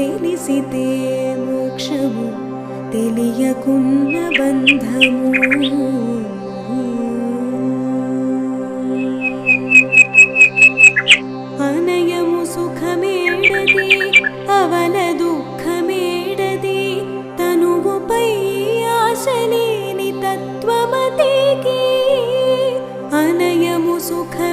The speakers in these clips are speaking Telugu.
తెలిసితే మోక్షము తెలియకున్న బంధము. అనయము సుఖమేడది అవల దుఃఖమేడది తనువుపై ఆశలేని తత్వమతికి. అనయము సుఖమేడది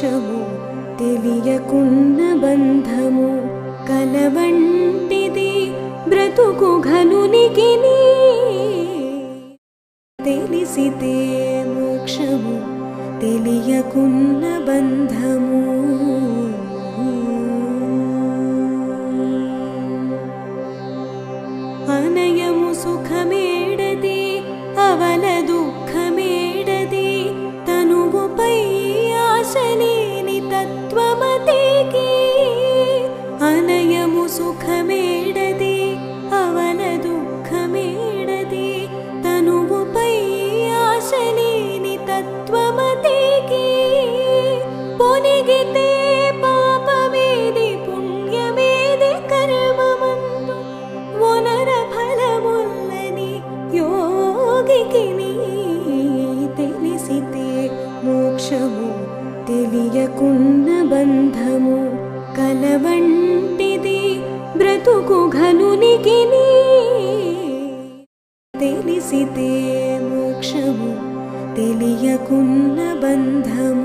దోషము తెలియకున్న బంధము కలవంటిది బ్రతుకు ఘనునికి తెలిసితే మోక్షము తెలియకున్న బంధము. అనయము సుఖమేడది అవలదు తత్వమతికి అనయము సుఖమేడది అవల దుఃఖమేడది తనువుపై ఆశలేని ఘనునికి తెలిసితే మోక్షము తెలియకున్న బంధము.